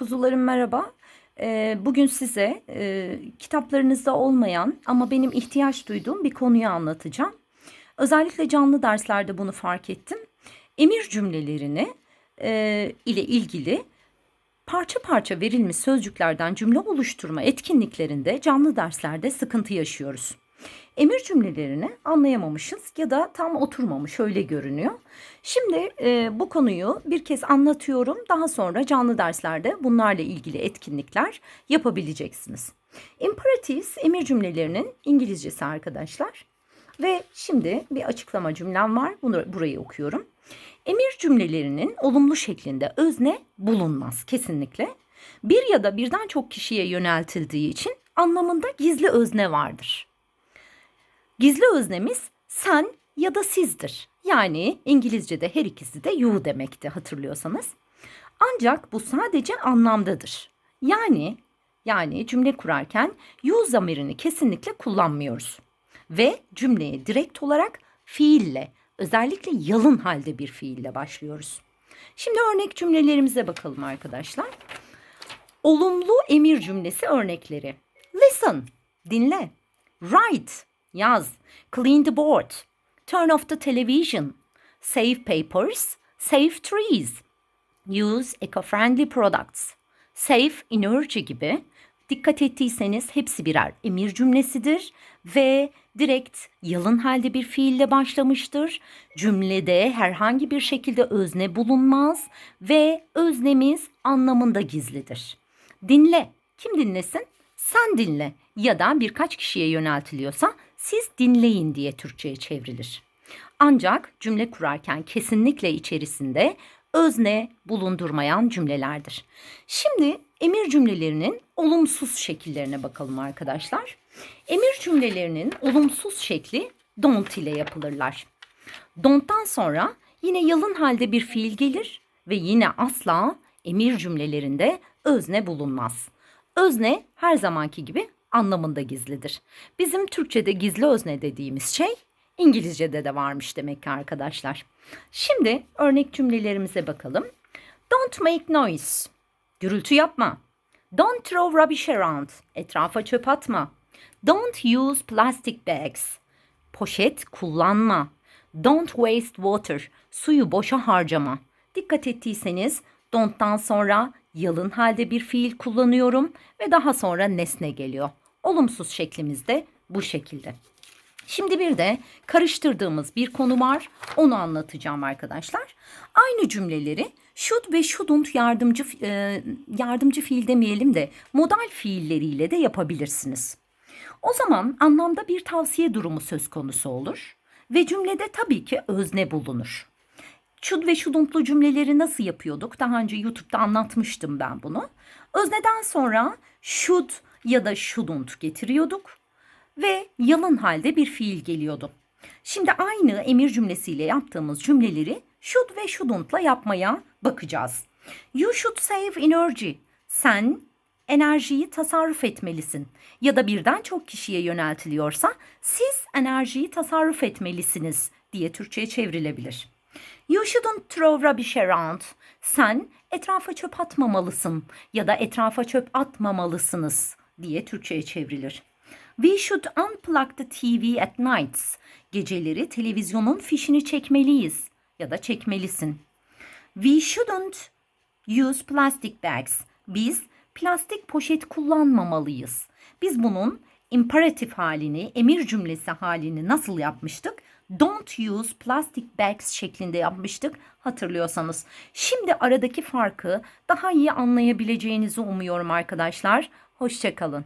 Kuzularım merhaba. Ee, Bugün size e, kitaplarınızda olmayan ama benim ihtiyaç duyduğum bir konuyu anlatacağım. Özellikle canlı derslerde bunu fark ettim. Emir cümlelerini e, ile ilgili parça parça verilmiş sözcüklerden cümle oluşturma etkinliklerinde canlı derslerde sıkıntı yaşıyoruz. Emir cümlelerini anlayamamışız ya da tam oturmamış öyle görünüyor. Şimdi e, bu konuyu bir kez anlatıyorum. Daha sonra canlı derslerde bunlarla ilgili etkinlikler yapabileceksiniz. Imperatives emir cümlelerinin İngilizcesi arkadaşlar. Ve şimdi bir açıklama cümlem var. Bunu burayı okuyorum. Emir cümlelerinin olumlu şeklinde özne bulunmaz kesinlikle. Bir ya da birden çok kişiye yöneltildiği için anlamında gizli özne vardır. Gizli öznemiz sen ya da sizdir. Yani İngilizce'de her ikisi de you demekti hatırlıyorsanız. Ancak bu sadece anlamdadır. Yani yani cümle kurarken you zamirini kesinlikle kullanmıyoruz. Ve cümleye direkt olarak fiille, özellikle yalın halde bir fiille başlıyoruz. Şimdi örnek cümlelerimize bakalım arkadaşlar. Olumlu emir cümlesi örnekleri. Listen, dinle. Write, yaz. Clean the board. Turn off the television. Save papers. Save trees. Use eco-friendly products. Save energy gibi dikkat ettiyseniz hepsi birer emir cümlesidir ve direkt yalın halde bir fiille başlamıştır. Cümlede herhangi bir şekilde özne bulunmaz ve öznemiz anlamında gizlidir. Dinle. Kim dinlesin? Sen dinle ya da birkaç kişiye yöneltiliyorsa siz dinleyin diye Türkçe'ye çevrilir. Ancak cümle kurarken kesinlikle içerisinde özne bulundurmayan cümlelerdir. Şimdi emir cümlelerinin olumsuz şekillerine bakalım arkadaşlar. Emir cümlelerinin olumsuz şekli don't ile yapılırlar. Don't'tan sonra yine yalın halde bir fiil gelir ve yine asla emir cümlelerinde özne bulunmaz. Özne her zamanki gibi anlamında gizlidir. Bizim Türkçe'de gizli özne dediğimiz şey İngilizce'de de varmış demek ki arkadaşlar. Şimdi örnek cümlelerimize bakalım. Don't make noise. Gürültü yapma. Don't throw rubbish around. Etrafa çöp atma. Don't use plastic bags. Poşet kullanma. Don't waste water. Suyu boşa harcama. Dikkat ettiyseniz don't'tan sonra yalın halde bir fiil kullanıyorum ve daha sonra nesne geliyor. Olumsuz şeklimiz de bu şekilde. Şimdi bir de karıştırdığımız bir konu var. Onu anlatacağım arkadaşlar. Aynı cümleleri should ve shouldn't yardımcı e, yardımcı fiil demeyelim de modal fiilleriyle de yapabilirsiniz. O zaman anlamda bir tavsiye durumu söz konusu olur ve cümlede tabii ki özne bulunur. Should ve shouldn'tlu cümleleri nasıl yapıyorduk? Daha önce YouTube'da anlatmıştım ben bunu. Özneden sonra should ya da shouldn't getiriyorduk ve yalın halde bir fiil geliyordu. Şimdi aynı emir cümlesiyle yaptığımız cümleleri should ve shouldn'tla yapmaya bakacağız. You should save energy. Sen enerjiyi tasarruf etmelisin. Ya da birden çok kişiye yöneltiliyorsa siz enerjiyi tasarruf etmelisiniz diye Türkçe'ye çevrilebilir. You shouldn't throw rubbish around. Sen etrafa çöp atmamalısın ya da etrafa çöp atmamalısınız diye Türkçe'ye çevrilir. We should unplug the TV at nights. Geceleri televizyonun fişini çekmeliyiz ya da çekmelisin. We shouldn't use plastic bags. Biz plastik poşet kullanmamalıyız. Biz bunun imperatif halini, emir cümlesi halini nasıl yapmıştık? Don't use plastic bags şeklinde yapmıştık hatırlıyorsanız. Şimdi aradaki farkı daha iyi anlayabileceğinizi umuyorum arkadaşlar. Hoşçakalın.